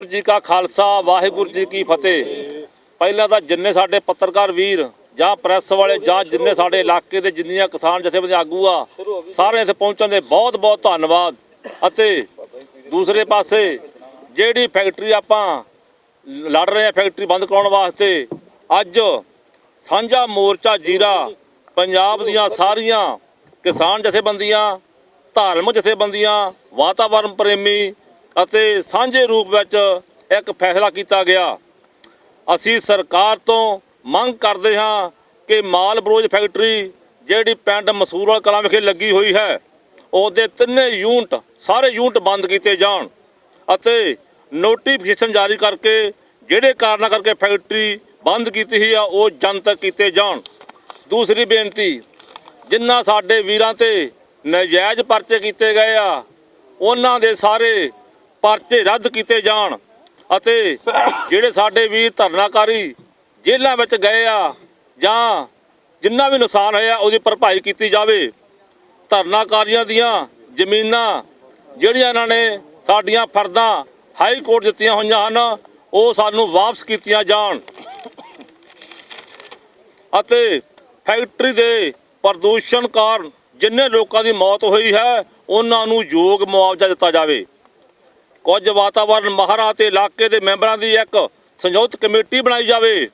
ਜੀ ਕਾ ਖਾਲਸਾ, ਵਾਹਿਗੁਰੂ ਜੀ ਕੀ ਫਤਿਹ। ਪਹਿਲਾਂ ਤਾਂ ਜਿੰਨੇ ਸਾਡੇ ਪੱਤਰਕਾਰ ਵੀਰ ਜਾਂ ਪ੍ਰੈਸ ਵਾਲੇ ਜਾਂ ਜਿੰਨੇ ਸਾਡੇ ਇਲਾਕੇ ਦੇ ਜਿੰਨੀਆਂ ਕਿਸਾਨ ਜਥੇਬੰਦੀਆਂ ਆਗੂ ਆ ਸਾਰੇ ਇੱਥੇ ਪਹੁੰਚਣ ਦੇ ਬਹੁਤ ਬਹੁਤ ਧੰਨਵਾਦ। ਅਤੇ ਦੂਸਰੇ ਪਾਸੇ ਜਿਹੜੀ ਫੈਕਟਰੀ ਆਪਾਂ ਲੜ ਰਹੇ ਆ ਫੈਕਟਰੀ ਬੰਦ ਕਰਾਉਣ ਵਾਸਤੇ, ਅੱਜ ਸਾਂਝਾ ਮੋਰਚਾ ਜੀਰਾ ਪੰਜਾਬ ਦੀਆਂ ਸਾਰੀਆਂ ਕਿਸਾਨ ਜਥੇਬੰਦੀਆਂ, ਧਾਰਮਿਕ ਜਥੇਬੰਦੀਆਂ ਵਾਤਾਵਰਣ ਪ੍ਰੇਮੀ ਅਤੇ ਸਾਂਝੇ ਰੂਪ ਵਿੱਚ ਇੱਕ ਫੈਸਲਾ ਕੀਤਾ ਗਿਆ। ਅਸੀਂ ਸਰਕਾਰ ਤੋਂ ਮੰਗ ਕਰਦੇ ਹਾਂ ਕਿ ਮਾਲ ਬਰੋਜ ਫੈਕਟਰੀ ਜਿਹੜੀ ਪਿੰਡ ਮਸੂਰਵਾਲ ਕਲਾਂ ਵਿਖੇ ਲੱਗੀ ਹੋਈ ਹੈ, ਉਹਦੇ ਤਿੰਨੇ ਯੂਨਿਟ, ਸਾਰੇ ਯੂਨਿਟ ਬੰਦ ਕੀਤੇ ਜਾਣ ਅਤੇ ਨੋਟੀਫਿਕੇਸ਼ਨ ਜਾਰੀ ਕਰਕੇ ਜਿਹੜੇ ਕਾਰਨਾਂ ਕਰਕੇ ਫੈਕਟਰੀ ਬੰਦ ਕੀਤੀ ਹੋਈ ਆ, ਉਹ ਜਨਤਕ ਕੀਤੇ ਜਾਣ। ਦੂਸਰੀ ਬੇਨਤੀ ਜਿਨ੍ਹਾਂ ਸਾਡੇ ਵੀਰਾਂ ਤੇ ਨਜਾਇਜ਼ ਪਰਚੇ ਕੀਤੇ ਗਏ ਆ, ਉਹਨਾਂ ਦੇ ਸਾਰੇ ਪਰਚੇ ਰੱਦ ਕੀਤੇ ਜਾਣ ਅਤੇ ਜਿਹੜੇ ਸਾਡੇ ਵੀਰ ਧਰਨਾਕਾਰੀ ਜੇਲ੍ਹਾਂ ਵਿੱਚ ਗਏ ਆ ਜਾਂ ਜਿੰਨਾ ਵੀ ਨੁਕਸਾਨ ਹੋਇਆ ਉਹਦੀ ਭਰਪਾਈ ਕੀਤੀ ਜਾਵੇ। ਧਰਨਾਕਾਰੀਆਂ ਦੀਆਂ ਜ਼ਮੀਨਾਂ ਜਿਹੜੀਆਂ ਇਹਨਾਂ ਨੇ ਸਾਡੀਆਂ ਫਰਦਾਂ ਹਾਈ ਕੋਰਟ ਦਿੱਤੀਆਂ ਹੋਈਆਂ ਹਨ, ਉਹ ਸਾਨੂੰ ਵਾਪਸ ਕੀਤੀਆਂ ਜਾਣ। ਅਤੇ ਫੈਕਟਰੀ ਦੇ ਪ੍ਰਦੂਸ਼ਣ ਕਾਰਨ ਜਿੰਨੇ ਲੋਕਾਂ ਦੀ ਮੌਤ ਹੋਈ ਹੈ, ਉਹਨਾਂ ਨੂੰ ਯੋਗ ਮੁਆਵਜ਼ਾ ਦਿੱਤਾ ਜਾਵੇ। ਕੁਝ ਵਾਤਾਵਰਣ ਮਹਾਰਾ ਤੇ ਇਲਾਕੇ ਦੇ ਮੈਂਬਰਾਂ ਦੀ ਇੱਕ ਸੰਯੁਕਤ ਕਮੇਟੀ ਬਣਾਈ ਜਾਵੇ।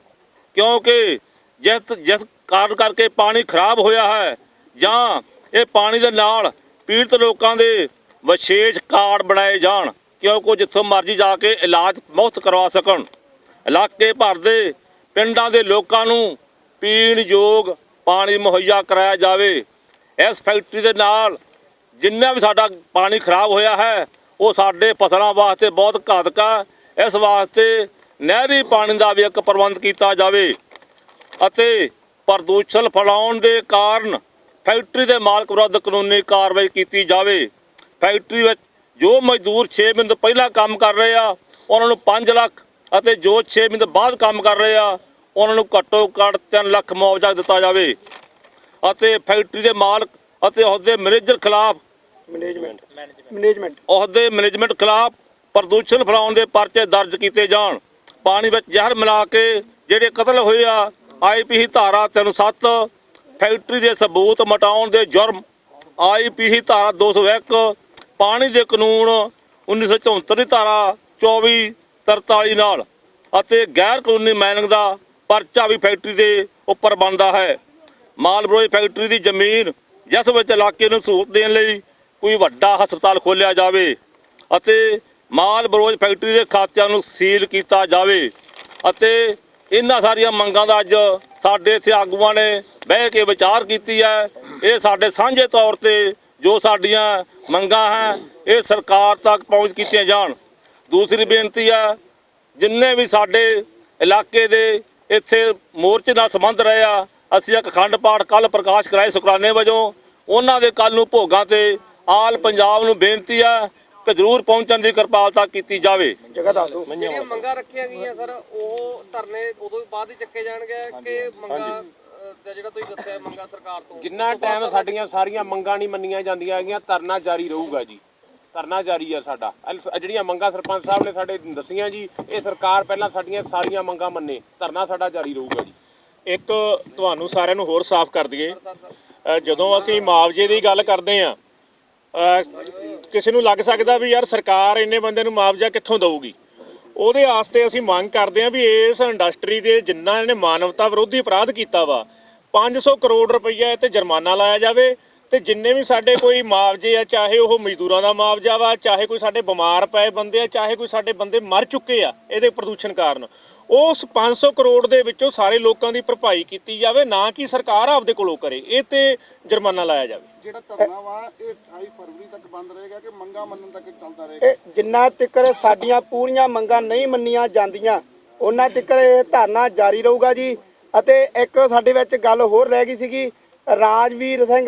ਕਿਉਂਕਿ ਜਿਸ ਜਿਸ ਕਾਰਨ ਕਰਕੇ ਪਾਣੀ ਖਰਾਬ ਹੋਇਆ ਹੈ, ਜਾਂ ਇਹ ਪਾਣੀ ਦੇ ਨਾਲ ਪੀੜਤ ਲੋਕਾਂ ਦੇ ਵਿਸ਼ੇਸ਼ ਕਾਰਡ ਬਣਾਏ ਜਾਣ ਕਿਉਂਕਿ ਜਿੱਥੋਂ ਮਰਜ਼ੀ ਜਾ ਕੇ ਇਲਾਜ ਮੁਫਤ ਕਰਵਾ ਸਕਣ। ਇਲਾਕੇ ਭਰ ਦੇ ਪਿੰਡਾਂ ਦੇ ਲੋਕਾਂ ਨੂੰ ਪੀਣ ਯੋਗ ਪਾਣੀ ਮੁਹੱਈਆ ਕਰਾਇਆ ਜਾਵੇ। ਇਸ ਫੈਕਟਰੀ ਦੇ ਨਾਲ ਜਿੰਨਾ ਵੀ ਸਾਡਾ ਪਾਣੀ ਖਰਾਬ ਹੋਇਆ ਹੈ ਉਹ ਸਾਡੇ ਫਸਲਾਂ ਵਾਸਤੇ ਬਹੁਤ ਘਾਤਕ ਹੈ ਇਸ ਵਾਸਤੇ ਨਹਿਰੀ ਪਾਣੀ ਦਾ ਵੀ ਇੱਕ ਪ੍ਰਬੰਧ ਕੀਤਾ ਜਾਵੇ ਅਤੇ ਪ੍ਰਦੂਸ਼ਣ ਫੈਲਾਉਣ ਦੇ ਕਾਰਨ ਫੈਕਟਰੀ ਦੇ ਮਾਲਕ ਵਿਰੁੱਧ ਕਾਨੂੰਨੀ ਕਾਰਵਾਈ ਕੀਤੀ ਜਾਵੇ। ਫੈਕਟਰੀ ਵਿੱਚ ਜੋ ਮਜ਼ਦੂਰ 6 ਮਹੀਨੇ ਤੋਂ ਪਹਿਲਾਂ ਕੰਮ ਕਰ ਰਹੇ ਆ, ਉਹਨਾਂ ਨੂੰ 5 ਲੱਖ ਅਤੇ ਜੋ 6 ਮਹੀਨੇ ਬਾਅਦ ਕੰਮ ਕਰ ਰਹੇ ਆ, ਉਹਨਾਂ ਨੂੰ ਘੱਟੋ ਘੱਟ 3 ਲੱਖ ਮੁਆਵਜ਼ਾ ਦਿੱਤਾ ਜਾਵੇ। ਅਤੇ ਫੈਕਟਰੀ ਦੇ ਮਾਲਕ ਅਤੇ ਉਹਦੇ ਮੈਨੇਜਰ ਖਿਲਾਫ ਮੈਨੇਜਮੈਂਟ ਮੈਨੇਜਮੈਂਟ ਉਹਦੇ ਮੈਨੇਜਮੈਂਟ ਖਿਲਾਫ ਪ੍ਰਦੂਸ਼ਣ ਫੈਲਾਉਣ ਦੇ ਪਰਚੇ ਦਰਜ ਕੀਤੇ ਜਾਣ। ਪਾਣੀ ਵਿੱਚ ਜ਼ਹਿਰ ਮਿਲਾ ਕੇ ਜਿਹੜੇ ਕਤਲ ਹੋਏ ਆ ਆਈਪੀਸੀ ਧਾਰਾ 307 ਫੈਕਟਰੀ ਦੇ ਸਬੂਤ ਮਟਾਉਣ ਦੇ ਜੁਰਮ ਆਈਪੀਸੀ ਧਾਰਾ 201 ਪਾਣੀ ਦੇ ਕਾਨੂੰਨ 1974 ਦੀ ਧਾਰਾ 24 43 ਨਾਲ ਅਤੇ ਗੈਰ ਕਾਨੂੰਨੀ ਮਾਈਨਿੰਗ ਦਾ ਪਰਚਾ ਵੀ ਫੈਕਟਰੀ ਦੇ ਉੱਪਰ ਬਣਦਾ ਹੈ। ਮਾਲਬਰੋਏ ਫੈਕਟਰੀ ਦੀ ਜ਼ਮੀਨ ਜਿਸ ਵਿੱਚ ਇਲਾਕੇ ਨੂੰ ਸਹੂਲਤ ਦੇਣ ਲਈ ਕੋਈ ਵੱਡਾ ਹਸਪਤਾਲ ਖੋਲ੍ਹਿਆ ਜਾਵੇ ਅਤੇ ਮਾਲ ਬਰੋਜ ਫੈਕਟਰੀ ਦੇ ਖਾਤਿਆਂ ਨੂੰ ਸੀਲ ਕੀਤਾ ਜਾਵੇ ਅਤੇ ਇਹਨਾਂ ਸਾਰੀਆਂ ਮੰਗਾਂ ਦਾ ਅੱਜ ਸਾਡੇ ਇੱਥੇ ਆਗੂਆਂ ਨੇ ਬਹਿ ਕੇ ਵਿਚਾਰ ਕੀਤੀ ਹੈ। ਇਹ ਸਾਡੇ ਸਾਂਝੇ ਤੌਰ ਤੇ ਜੋ ਸਾਡੀਆਂ ਮੰਗਾਂ ਹੈ, ਇਹ ਸਰਕਾਰ ਤੱਕ ਪਹੁੰਚ ਕੀਤੀਆਂ ਜਾਣ। ਦੂਸਰੀ ਬੇਨਤੀ ਹੈ, ਜਿੰਨੇ ਵੀ ਸਾਡੇ ਇਲਾਕੇ ਦੇ ਇੱਥੇ ਮੋਰਚੇ ਨਾਲ ਸੰਬੰਧ ਰਹੇ ਆ, ਅਸੀਂ ਇੱਕ ਅਖੰਡ ਪਾਠ ਕੱਲ ਪ੍ਰਕਾਸ਼ ਕਰਾਏ ਸ਼ੁਕਰਾਨੇ ਵਜੋਂ, ਉਹਨਾਂ ਦੇ ਕੱਲ ਨੂੰ ਭੋਗਾਂ ਤੇ ਆਲ ਪੰਜਾਬ ਨੂੰ ਬੇਨਤੀ ਹੈ ਕਿ ਜ਼ਰੂਰ ਪਹੁੰਚਣ ਦੀ ਕਿਰਪਾਲਤਾ ਕੀਤੀ ਜਾਵੇ। ਜਗ੍ਹਾ ਦੱਸ ਦਿਓ। ਜਿਹੜੀਆਂ ਮੰਗਾਂ ਰੱਖੀਆਂ ਗਈਆਂ ਸਰ ਉਹ ਧਰਨੇ ਉਦੋਂ ਬਾਅਦ ਹੀ ਚੱਕੇ ਜਾਣਗੇ ਕਿ ਮੰਗਾਂ ਅਹ, ਦਾ ਜਿਹੜਾ ਤੁਸੀਂ ਦੱਸਿਆ ਮੰਗਾਂ ਸਰਕਾਰ ਤੋਂ। ਜਿੰਨਾ ਟਾਈਮ ਸਾਡੀਆਂ ਸਾਰੀਆਂ ਮੰਗਾਂ ਨਹੀਂ ਮੰਨੀਆਂ ਜਾਂਦੀਆਂ ਹੈਗੀਆਂ ਧਰਨਾ ਜਾਰੀ ਰਹੂਗਾ ਜੀ। ਧਰਨਾ ਜਾਰੀ ਆ ਸਾਡਾ। ਜਿਹੜੀਆਂ ਮੰਗਾਂ ਸਰਪੰਚ ਸਾਹਿਬ ਨੇ ਸਾਡੇ ਦੱਸੀਆਂ ਜੀ ਇਹ ਸਰਕਾਰ ਪਹਿਲਾਂ ਸਾਡੀਆਂ ਸਾਰੀਆਂ ਮੰਗਾਂ ਮੰਨੇ। ਧਰਨਾ ਸਾਡਾ ਜਾਰੀ ਰਹੂਗਾ ਜੀ। ਇੱਕ ਤੁਹਾਨੂੰ ਸਾਰਿਆਂ ਨੂੰ ਹੋਰ ਸਾਫ਼ ਕਰ ਦਈਏ। ਜਦੋਂ ਅਸੀਂ ਮੁਆਵਜ਼ੇ ਦੀ ਗੱਲ ਕਰਦੇ ਆ ਕਿਸੇ ਨੂੰ ਲੱਗ ਸਕਦਾ ਵੀ ਯਾਰ ਸਰਕਾਰ ਇੰਨੇ ਬੰਦੇ ਨੂੰ ਮੁਆਵਜ਼ਾ ਕਿੱਥੋਂ ਦੇਊਗੀ? ਉਹਦੇ ਆਸਤੇ ਅਸੀਂ ਮੰਗ ਕਰਦੇ ਹਾਂ ਵੀ ਇਸ ਇੰਡਸਟਰੀ ਦੇ ਜਿੰਨਾ ਇਹਨੇ ਮਾਨਵਤਾ ਵਿਰੋਧੀ ਅਪਰਾਧ ਕੀਤਾ ਵਾ 500 ਕਰੋੜ ਰੁਪਈਆ ਇਹ ਤੇ ਜੁਰਮਾਨਾ ਲਾਇਆ ਜਾਵੇ ਤੇ ਜਿੰਨੇ ਵੀ ਸਾਡੇ ਕੋਈ ਮੁਆਵਜ਼ੇ ਆ, ਚਾਹੇ ਉਹ ਮਜ਼ਦੂਰਾਂ ਦਾ ਮੁਆਵਜ਼ਾ ਵਾ, ਚਾਹੇ ਕੋਈ ਸਾਡੇ ਬਿਮਾਰ ਪਏ ਬੰਦੇ ਆ, ਚਾਹੇ ਕੋਈ ਸਾਡੇ ਬੰਦੇ ਮਰ ਚੁੱਕੇ ਆ, ਇਹਦੇ ਪ੍ਰਦੂਸ਼ਣ ਕਾਰਨ। ਉਸ 500 ਕਰੋੜ ਦੇ ਵਿੱਚੋਂ ਸਾਰੇ ਲੋਕਾਂ ਦੀ ਭਰਪਾਈ ਕੀਤੀ ਜਾਵੇ ਨਾ ਕਿ ਸਰਕਾਰ ਆਪਦੇ ਕੋਲੋਂ ਕਰੇ। ਇਹ ਤੇ ਜੁਰਮਾਨਾ ਲਾਇਆ ਜਾਵੇ। ਜਿਹੜਾ ਧਰਨਾ ਵਾ ਇਹ 28 ਫਰਵਰੀ ਤੱਕ ਬੰਦ ਰਹੇਗਾ ਕਿ ਮੰਗਾ ਮੰਨਣ ਤੱਕ ਚੱਲਦਾ ਰਹੇਗਾ? ਇਹ ਜਿੰਨਾ ਤੱਕਰ ਸਾਡੀਆਂ ਪੂਰੀਆਂ ਮੰਗਾਂ ਨਹੀਂ ਮੰਨੀਆਂ ਜਾਂਦੀਆਂ ਉਹਨਾਂ ਤੱਕਰ ਇਹ ਧਰਨਾ ਜਾਰੀ ਰਹੂਗਾ ਜੀ। ਅਤੇ ਇੱਕ ਸਾਡੇ ਵਿੱਚ ਗੱਲ ਹੋਰ ਰਹਿ ਗਈ ਸੀਗੀ ਰਾਜਵੀਰ ਸਿੰਘ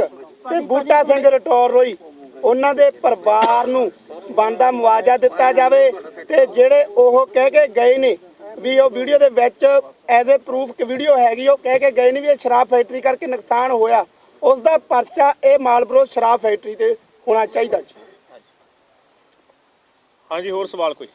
ਤੇ ਬੂਟਾ ਸਿੰਘ ਰਟੌਰ ਰੋਈ ਉਹਨਾਂ ਦੇ ਪਰਿਵਾਰ ਨੂੰ ਬਣਦਾ ਮੁਆਵਜ਼ਾ ਦਿੱਤਾ ਜਾਵੇ ਤੇ ਜਿਹੜੇ ਉਹ ਕਹਿ ਕੇ ਗਏ ਨੇ ਵੀ ਉਹ ਵੀਡੀਓ ਦੇ ਵਿੱਚ ਐਜ਼ ਅ ਪ੍ਰੂਫ ਕਿ ਵੀਡੀਓ ਹੈਗੀ, ਉਹ ਕਹਿ ਕੇ ਗਏ ਨੇ ਵੀ ਇਹ ਸ਼ਰਾਬ ਫੈਕਟਰੀ ਕਰਕੇ ਨੁਕਸਾਨ ਹੋਇਆ। ਉਸ ਦਾ ਪਰਚਾ ਇਹ ਮਾਲਬਰੋ ਸ਼ਰਾਬ ਫੈਕਟਰੀ ਤੇ ਹੋਣਾ ਚਾਹੀਦਾ ਜੀ। ਹਾਂਜੀ, ਹੋਰ ਸਵਾਲ ਕੋਈ?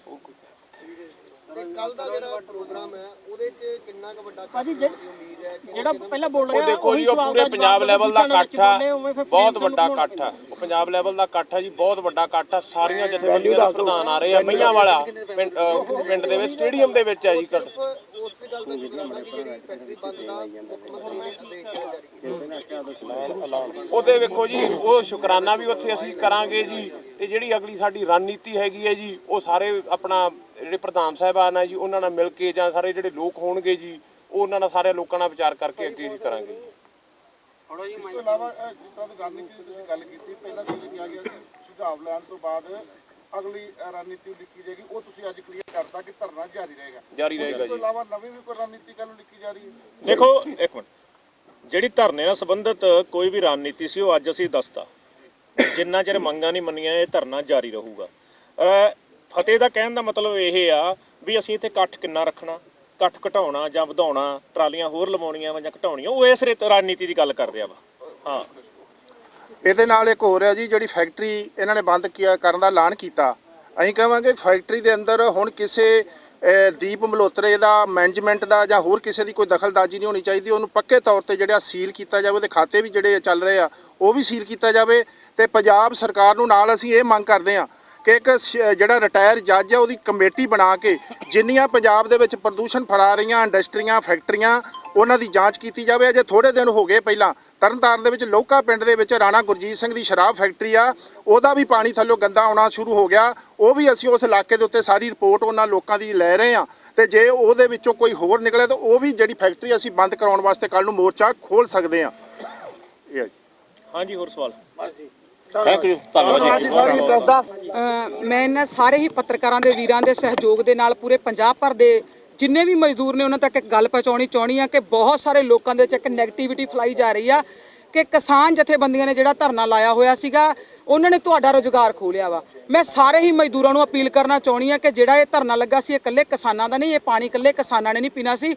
ਤੇ ਕੱਲ ਦਾ ਜਿਹੜਾ ਪ੍ਰੋਗਰਾਮ ਹੈ ਉਹਦੇ 'ਚ ਕਿੰਨਾ ਕੁ ਵੱਡਾ ਭਾਜੀ ਇਕੱਠ ਹੋਣ ਦੀ ਉਮੀਦ ਹੈ ਕਿ ਜਿਹੜਾ ਪਹਿਲਾਂ ਬੋਲ ਉਹ ਰਿਹਾ ਦੇਖੋ ਜੀ ਉਹ ਪੂਰੇ ਪੰਜਾਬ ਲੈਵਲ ਦਾ ਇਕੱਠ ਆ। ਬਹੁਤ ਵੱਡਾ ਇਕੱਠ ਆ। ਉਹ ਪੰਜਾਬ ਲੈਵਲ ਦਾ ਇਕੱਠ ਆ ਜੀ ਬਹੁਤ ਵੱਡਾ ਇਕੱਠ ਆ। ਸਾਰੀਆਂ ਜਥੇਬੰਦੀਆਂ ਦੇ ਪ੍ਰਧਾਨ ਆ ਰਹੇ ਆ ਮਈਆਂ ਵਾਲਾ ਪਿੰਡ ਅਹ ਪਿੰਡ ਦੇ ਵਿੱਚ ਸਟੇਡੀਅਮ ਦੇ ਵਿੱਚ ਆ ਜੀ ਇਕੱਠ। ਸਿਰਫ ਉਸੇ ਗੱਲ ਦਾ ਸ਼ੁਕਰਾਨਾ ਕਿ ਜਿਹੜੀ ਫੈਕਟਰੀ ਬੰਦ ਦਾ ਮੁੱਖ ਮੰਤਰੀ ਨੇ ਆਦੇਸ਼ ਜਾਰੀ ਕੀਤਾ ਉਹਦੇ ਵੇਖੋ ਜੀ ਉਹ ਸ਼ੁਕਰਾਨਾ ਵੀ ਉੱਥੇ ਅਸੀਂ ਕਰਾਂਗੇ ਜੀ ਤੇ ਜਿਹੜੀ ਅਗਲੀ ਸਾਡੀ ਰਣਨੀਤੀ ਹੈਗੀ ਹੈ ਜੀ ਉਹ ਸਾਰੇ ਆਪਣਾ ਜਿਹੜੇ ਪ੍ਰਧਾਨ ਸਾਹਿਬਾਨ ਆ ਜੀ ਉਹਨਾਂ ਨਾਲ ਮਿਲ ਕੇ ਜਾਂ ਸਾਰੇ ਜਿਹੜੇ ਲੋਕ ਹੋਣਗੇ ਜੀ ਉਹ ਉਹਨਾਂ ਨਾਲ ਸਾਰੇ ਲੋਕਾਂ ਨਾਲ ਵਿਚਾਰ ਕਰਕੇ ਅੱਗੇ ਜੀ ਕਰਾਂਗੇ ਜੀ। ਇਸ ਤੋਂ ਇਲਾਵਾ ਅਹ, ਜਿਸ ਤਰ੍ਹਾਂ ਦੀ ਰਣਨੀਤੀ ਦੀ ਤੁਸੀਂ ਗੱਲ ਕੀਤੀ ਪਹਿਲਾਂ ਤਾਂ ਇਹ ਕਿਹਾ ਗਿਆ ਸੀ ਸੁਝਾਅ ਲੈਣ ਤੋਂ ਬਾਅਦ ਅਗਲੀ ਅਹ, ਰਣਨੀਤੀ ਲਿਖੀ ਜਾਏਗੀ। ਉਹ ਤੁਸੀਂ ਅੱਜ ਕਲੀਅਰ ਕਰਤਾ ਕਿ ਧਰਨਾ ਜਾਰੀ ਰਹੇਗਾ। ਜਾਰੀ ਇਸ ਰਹੇਗਾ ਤੋਂ ਜੀ। ਇਲਾਵਾ ਨਵੀਂ ਵੀ ਕੋਈ ਰਣਨੀਤੀ ਕੱਲ ਨੂੰ ਲਿਖੀ ਜਾ ਰਹੀ ਹੈ? ਦੇਖੋ ਇੱਕ ਮਿੰਟ। ਜਿਹੜੀ ਧਰਨੇ ਨਾਲ ਸੰਬੰਧਿਤ ਕੋਈ ਵੀ ਰਣਨੀਤੀ ਸੀ ਉਹ ਅੱਜ ਅਸੀਂ ਦੱਸਤਾ। ਜਿੰਨਾ ਚਿਰ ਮੰਗਾਂ ਨਹੀਂ ਮੰਨੀਆਂ ਇਹ ਧਰਨਾ ਜਾਰੀ ਰਹੂਗਾ। ਅ, ਫਤਿਹ ਦਾ ਕਹਿਣ ਦਾ ਮਤਲਬ ਇਹ ਆ ਵੀ ਅਸੀਂ ਇੱਥੇ ਇਕੱਠ ਕਿੰਨਾ ਰੱਖਣਾ, ਇਕੱਠ ਘਟਾਉਣਾ ਜਾਂ ਵਧਾਉਣਾ, ਟਰਾਲੀਆਂ ਹੋਰ ਲਵਾਉਣੀਆਂ ਵਾ ਜਾਂ ਘਟਾਉਣੀਆਂ, ਉਹ ਇਸ ਰਣਨੀਤੀ ਦੀ ਗੱਲ ਕਰ ਰਿਹਾ ਵਾ। ਹਾਂ। ਇਹਦੇ ਨਾਲ ਇੱਕ ਹੋਰ ਹੈ ਜੀ, ਜਿਹੜੀ ਫੈਕਟਰੀ ਇਹਨਾਂ ਨੇ ਬੰਦ ਕੀਆ ਕਰਨ ਦਾ ਐਲਾਨ ਕੀਤਾ। ਅਸੀਂ ਕਹਾਂਗੇ ਫੈਕਟਰੀ ਦੇ ਅੰਦਰ ਹੁਣ ਕਿਸੇ ਦੀਪ ਮਲਹੋਤਰੇ ਦਾ ਮੈਨੇਜਮੈਂਟ ਦਾ ਜਾਂ ਹੋਰ ਕਿਸੇ ਦੀ ਕੋਈ ਦਖਲਦਾਜ਼ੀ ਨਹੀਂ ਹੋਣੀ ਚਾਹੀਦੀ। ਉਹਨੂੰ ਪੱਕੇ ਤੌਰ ਤੇ ਜਿਹੜਾ ਸੀਲ ਕੀਤਾ ਜਾਵੇ, ਉਹਦੇ ਖਾਤੇ ਵੀ ਜਿਹੜੇ ਚੱਲ ਰਹੇ ਆ, ਉਹ ਵੀ ਸੀਲ ਕੀਤਾ ਜਾਵੇ। ਤੇ ਪੰਜਾਬ ਸਰਕਾਰ ਨੂੰ ਨਾਲ ਅਸੀਂ ਇਹ ਮੰਗ ਕਰਦੇ ਆ ਕਿ ਇੱਕ ਸ- ਜਿਹੜਾ ਰਿਟਾਇਰ ਜੱਜ ਆ ਉਹਦੀ ਕਮੇਟੀ ਬਣਾ ਕੇ ਜਿੰਨੀਆਂ ਪੰਜਾਬ ਦੇ ਵਿੱਚ ਪ੍ਰਦੂਸ਼ਣ ਫੈਲਾ ਰਹੀਆਂ ਇੰਡਸਟਰੀਆਂ ਫੈਕਟਰੀਆਂ ਉਹਨਾਂ ਦੀ ਜਾਂਚ ਕੀਤੀ ਜਾਵੇ। ਅਜੇ ਥੋੜੇ ਦਿਨ ਹੋ ਗਏ ਪਹਿਲਾਂ। ਤਰਨਤਾਰਨ ਦੇ ਵਿੱਚ ਲੋਕਾ ਪਿੰਡ ਦੇ ਵਿੱਚ ਰਾਣਾ ਗੁਰਜੀਤ ਸਿੰਘ ਦੀ ਸ਼ਰਾਬ ਫੈਕਟਰੀ ਆ। ਉਹਦਾ ਵੀ ਪਾਣੀ ਥੱਲੋਂ ਗੰਦਾ ਆਉਣਾ ਸ਼ੁਰੂ ਹੋ ਗਿਆ। ਉਹ ਵੀ ਅਸੀਂ ਉਸ ਇਲਾਕੇ ਦੇ ਉੱਤੇ ਸਾਰੀ ਰਿਪੋਰਟ ਉਹਨਾਂ ਲੋਕਾਂ ਦੀ ਲੈ ਰਹੇ ਆ ਤੇ ਜੇ ਉਹਦੇ ਵਿੱਚੋਂ ਕੋਈ ਹੋਰ ਨਿਕਲੇ ਤਾਂ ਉਹ ਵੀ ਜਿਹੜੀ ਫੈਕਟਰੀ ਅਸੀਂ ਬੰਦ ਕਰਾਉਣ ਵਾਸਤੇ ਕੱਲ ਨੂੰ ਮੋਰਚਾ ਖੋਲ ਸਕਦੇ ਆ ਇਹ ਜੀ। ਹਾਂਜੀ ਹੋਰ ਸਵਾਲ? ਥੈਂਕ ਯੂ ਧੰਨਵਾਦ ਜੀ। ਸਾਰੀ ਪ੍ਰੈਸ ਦਾ। ਮੈਂ ਇਹਨਾਂ ਸਾਰੇ ਹੀ ਪੱਤਰਕਾਰਾਂ ਦੇ ਵੀਰਾਂ ਦੇ ਸਹਿਯੋਗ ਦੇ ਨਾਲ ਪੂਰੇ ਪੰਜਾਬ ਭਰ ਦੇ ਜਿੰਨੇ ਵੀ ਮਜ਼ਦੂਰ ਨੇ ਉਹਨਾਂ ਤੱਕ ਇੱਕ ਗੱਲ ਪਹੁੰਚਾਉਣੀ ਚਾਹਣੀ ਆ ਕਿ ਬਹੁਤ ਸਾਰੇ ਲੋਕਾਂ ਦੇ ਵਿੱਚ ਇੱਕ ਨੈਗੇਟਿਵਿਟੀ ਫਲਾਈ ਜਾ ਰਹੀ ਆ ਕਿ ਕਿਸਾਨ ਜਥੇਬੰਦੀਆਂ ਨੇ ਜਿਹੜਾ ਧਰਨਾ ਲਾਇਆ ਹੋਇਆ ਸੀਗਾ ਉਹਨਾਂ ਨੇ ਤੁਹਾਡਾ ਰੋਜ਼ਗਾਰ ਖੋਲਿਆ ਵਾ। ਮੈਂ ਸਾਰੇ ਹੀ ਮਜ਼ਦੂਰਾਂ ਨੂੰ ਅਪੀਲ ਕਰਨਾ ਚਾਹਣੀ ਆ ਕਿ ਜਿਹੜਾ ਇਹ ਧਰਨਾ ਲੱਗਾ ਸੀ ਇਹ ਇਕੱਲੇ ਕਿਸਾਨਾਂ ਦਾ ਨਹੀਂ ਇਹ ਪਾਣੀ ਇਕੱਲੇ ਕਿਸਾਨਾਂ ਨੇ ਨਹੀਂ ਪੀਣਾ ਸੀ।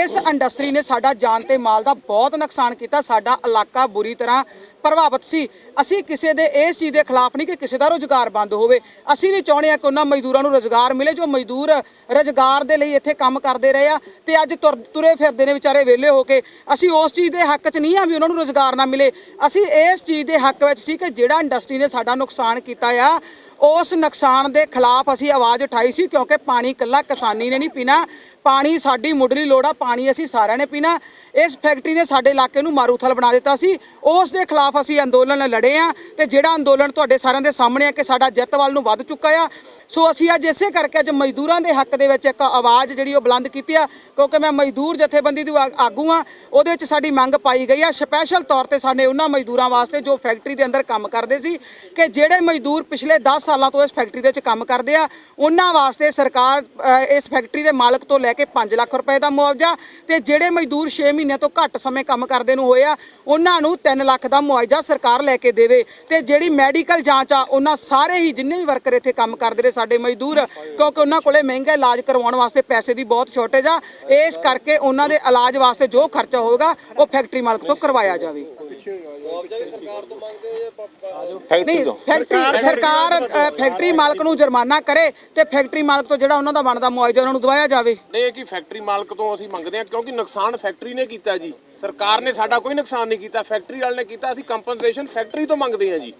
ਇਸ ਇੰਡਸਟਰੀ ਨੇ ਸਾਡਾ ਜਾਨ ਤੇ ਮਾਲ ਦਾ ਬਹੁਤ ਨੁਕਸਾਨ ਕੀਤਾ ਸਾਡਾ ਇਲਾਕਾ ਬੁਰੀ ਤਰ੍ਹਾਂ ਪ੍ਰਭਾਵਿਤ ਸੀ। ਅਸੀਂ ਕਿਸੇ ਦੇ ਇਸ ਚੀਜ਼ ਦੇ ਖਿਲਾਫ ਨਹੀਂ ਕਿ ਕਿਸੇ ਦਾ ਰੋਜ਼ਗਾਰ ਬੰਦ ਹੋਵੇ। ਅਸੀਂ ਵੀ ਚਾਹੁੰਦੇ ਹਾਂ ਕਿ ਉਹਨਾਂ ਮਜ਼ਦੂਰਾਂ ਨੂੰ ਰੋਜ਼ਗਾਰ ਮਿਲੇ ਜੋ ਮਜ਼ਦੂਰ ਰੋਜ਼ਗਾਰ ਦੇ ਲਈ ਇੱਥੇ ਕੰਮ ਕਰਦੇ ਰਹੇ ਆ ਤੇ ਅੱਜ ਤੁਰ- ਤੁਰੇ ਫਿਰਦੇ ਨੇ ਵਿਚਾਰੇ ਵਿਹਲੇ ਹੋ ਕੇ। ਅਸੀਂ ਉਸ ਚੀਜ਼ ਦੇ ਹੱਕ 'ਚ ਨਹੀਂ ਆ ਵੀ ਉਹਨਾਂ ਨੂੰ ਰੋਜ਼ਗਾਰ ਨਾ ਮਿਲੇ। ਅਸੀਂ ਇਸ ਚੀਜ਼ ਦੇ ਹੱਕ ਵਿੱਚ ਸੀ ਕਿ ਜਿਹੜਾ ਇੰਡਸਟਰੀ ਨੇ ਸਾਡਾ ਨੁਕਸਾਨ ਕੀਤਾ ਆ, ਉਸ ਨੁਕਸਾਨ ਦੇ ਖਿਲਾਫ ਅਸੀਂ ਆਵਾਜ਼ ਉਠਾਈ ਸੀ ਕਿਉਂਕਿ ਪਾਣੀ ਇਕੱਲਾ ਕਿਸਾਨੀ ਨੇ ਨਹੀਂ ਪੀਣਾ। ਪਾਣੀ ਸਾਡੀ ਮੁੱਢਲੀ ਲੋੜ ਆ, ਪਾਣੀ ਅਸੀਂ ਸਾਰਿਆਂ ਨੇ ਪੀਣਾ। ਇਸ ਫੈਕਟਰੀ ਨੇ ਸਾਡੇ ਇਲਾਕੇ ਨੂੰ ਮਾਰੂਥਲ ਬਣਾ ਦਿੱਤਾ ਸੀ। ਉਸ ਦੇ ਖਿਲਾਫ ਅਸੀਂ ਅੰਦੋਲਨ ਲੜੇ ਆ ਤੇ ਜਿਹੜਾ ਅੰਦੋਲਨ ਤੁਹਾਡੇ ਸਾਰਿਆਂ ਦੇ ਸਾਹਮਣੇ ਆ ਕਿ ਸਾਡਾ ਜਿੱਤ ਵੱਲ ਨੂੰ ਵੱਧ ਚੁੱਕਾ ਆ। ਸੋ ਅਸੀਂ ਅੱਜ ਇਸੇ ਕਰਕੇ ਅੱਜ ਮਜ਼ਦੂਰਾਂ ਦੇ ਹੱਕ ਦੇ ਵਿੱਚ ਇੱਕ ਆਵਾਜ਼ ਜਿਹੜੀ ਉਹ ਬੁਲੰਦ ਕੀਤੀ ਆ, ਕਿਉਂਕਿ ਮੈਂ ਮਜ਼ਦੂਰ ਜਥੇਬੰਦੀ ਦੀ ਆਗੂ ਆ ਉਹਦੇ ਵਿੱਚ ਸਾਡੀ ਮੰਗ ਪਾਈ ਗਈ ਆ। ਸਪੈਸ਼ਲ ਤੌਰ ਤੇ ਸਾਡੇ ਉਹਨਾਂ ਮਜ਼ਦੂਰਾਂ ਵਾਸਤੇ ਜੋ ਫੈਕਟਰੀ ਦੇ ਅੰਦਰ ਕੰਮ ਕਰਦੇ ਸੀ ਕਿ ਜਿਹੜੇ ਮਜ਼ਦੂਰ ਪਿਛਲੇ 10 ਸਾਲਾਂ ਤੋਂ ਇਸ ਫੈਕਟਰੀ ਦੇ ਵਿੱਚ ਕੰਮ ਕਰਦੇ ਆ, ਉਹਨਾਂ ਵਾਸਤੇ ਸਰਕਾਰ ਇਸ ਫੈਕਟਰੀ ਦੇ ਮਾਲਕ ਤੋਂ ਲੈ ਕੇ 5 ਲੱਖ ਰੁਪਏ ਦਾ ਮੁਆਵਜ਼ਾ ਤੇ ਜਿਹੜੇ ਮਜ਼ਦੂਰ 6 ਮਹੀਨਿਆਂ ਤੋਂ ਘੱਟ ਸਮੇਂ ਕੰਮ ਕਰਦੇ ਨੂੰ ਹੋਏ ਆ, ਉਹਨਾਂ ਨੂੰ 3 ਲੱਖ ਦਾ ਮੁਆਵਜ਼ਾ ਸਰਕਾਰ ਲੈ ਕੇ ਦੇਵੇ ਤੇ ਜਿਹੜੀ ਮੈਡੀਕਲ ਜਾਂਚ ਆ, ਉਹਨਾਂ ਸਾਰੇ ਹੀ ਜਿੰਨੇ ਵੀ ਵਰਕਰ ਇੱਥੇ ਕੰਮ ਕਰਦੇ ਨੇ ਸਾਡੇ ਮਜ਼ਦੂਰ, ਕਿਉਂਕਿ ਉਹਨਾਂ ਕੋਲੇ ਮਹਿੰਗਾ ਇਲਾਜ ਕਰਵਾਉਣ ਵਾਸਤੇ ਪੈਸੇ ਦੀ ਬਹੁਤ ਸ਼ਾਰਟੇਜ ਆ, ਇਸ ਕਰਕੇ ਉਹਨਾਂ ਦੇ ਇਲਾਜ ਵਾਸਤੇ ਜੋ ਖਰਚਾ ਹੋਊਗਾ, ਉਹ ਫੈਕਟਰੀ ਮਾਲਕ ਤੋਂ ਕਰਵਾਇਆ ਜਾਵੇ। ਫੈਕਟਰੀ ਸਰਕਾਰ ਅ, ਫੈਕਟਰੀ ਮਾਲਕ ਨੂੰ ਜੁਰਮਾਨਾ ਕਰੇ ਤੇ ਫੈਕਟਰੀ ਮਾਲਕ ਤੋਂ ਜਿਹੜਾ ਉਹਨਾਂ ਦਾ ਬਣਦਾ ਮੁਆਵਜ਼ਾ ਉਹਨਾਂ ਨੂੰ ਦਵਾਇਆ ਜਾਵੇ। ਨਹੀਂ ਇਹ ਕਿ ਫੈਕਟਰੀ ਮਾਲਕ ਤੋਂ ਅਸੀਂ ਮੰਗਦੇ ਹਾਂ ਕਿਉਂਕਿ ਨੁਕਸਾਨ ਫੈਕਟਰੀ ਨੇ ਕੀਤਾ ਜੀ। ਸਰਕਾਰ ਨੇ ਸਾਡਾ ਕੋਈ ਨੁਕਸਾਨ ਨਹੀਂ ਕੀਤਾ ਫੈਕਟਰੀ ਵਾਲੇ ਨੇ ਕੀਤਾ ਅਸੀਂ ਕੰਪਨਸੇਸ਼ਨ ਫੈਕਟਰੀ ਤੋਂ ਮੰਗਦੇ ਹਾਂ ਜੀ।